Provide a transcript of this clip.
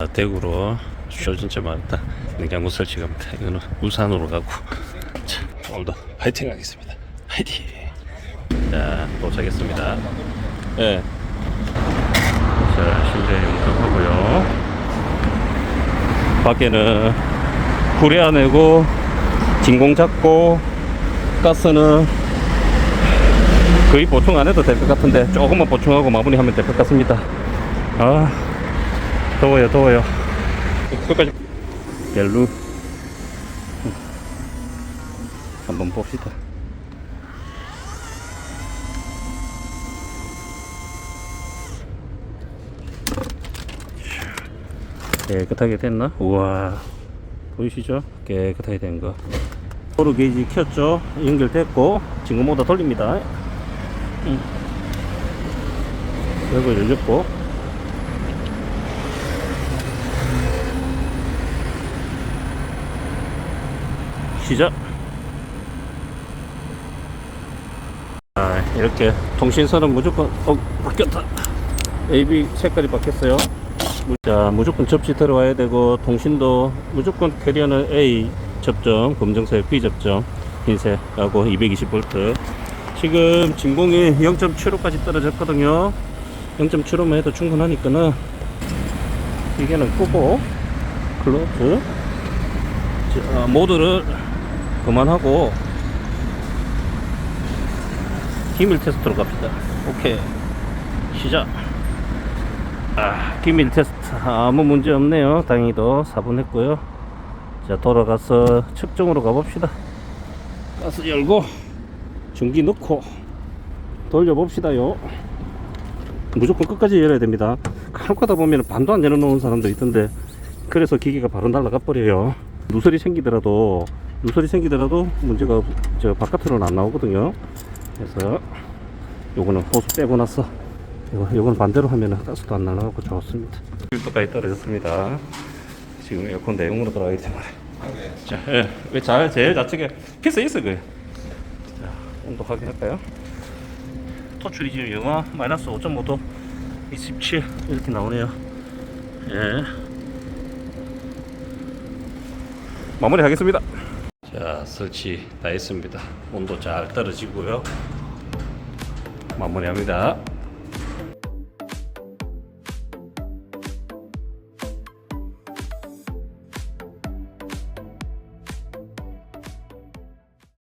아, 대구로 쇼 진짜 많다. 냉장고 설치 갑니다. 이거는 울산으로 가고. 자, 오늘도 파이팅 하겠습니다. 파이팅! 자, 도착했습니다. 예. 자, 실내 영상하고요. 밖에는 구레 내고 진공 잡고 가스는 거의 보충 안 해도 될 것 같은데 조금만 보충하고 마무리하면 될 것 같습니다. 아, 더워요, 더워요. 끝까지 벨루 한번 봅시다. 깨끗하게 됐나? 우와 보이시죠? 깨끗하게 된 거. 도로 게이지 켰죠? 연결됐고 지금 모다 돌립니다. 음. 이거 열렸고 시작. 아, 이렇게 통신선은 무조건 어 바뀌었다. AB 색깔이 바뀌었어요. 자, 무조건 접시 들어와야 되고 통신도 무조건 캐리어는 A 접점, 검정색 B 접점, 흰색 하고 220V. 지금 진공이 0.75까지 떨어졌거든요. 0.75만 해도 충분하니까는 이게는 끄고 클로즈 자, 모드를 그만하고 기밀 테스트로 갑시다. 오케이. 시작. 아, 기밀 테스트 아무 문제 없네요. 다행히도 4분 했고요. 자, 돌아가서 측정으로 가봅시다. 가스 열고 전기 넣고 돌려봅시다요. 무조건 끝까지 열어야 됩니다. 간혹 가다 보면 반도 안 열어놓은 사람도 있던데 그래서 기계가 바로 날아가 버려요. 누설이 생기더라도 누설이 생기더라도 문제가 없- 저 바깥으로는 안 나오거든요. 그래서 요거는 호수 빼고 나서 이거 요건 반대로 하면은 가스도 안 날아가고 좋습니다. 1도까지 떨어졌습니다. 지금 에어컨 내용으로 들어가기 때문에. 자, 예, 왜 잘 제일 좌측에 피스 있어 그. 자, 온도 확인할까요? 토출이 지금 영하 마이너스 5.5도 27 이렇게 나오네요. 예. 마무리 하겠습니다. 자, 설치 다 했습니다. 온도 잘 떨어지고요. 마무리합니다.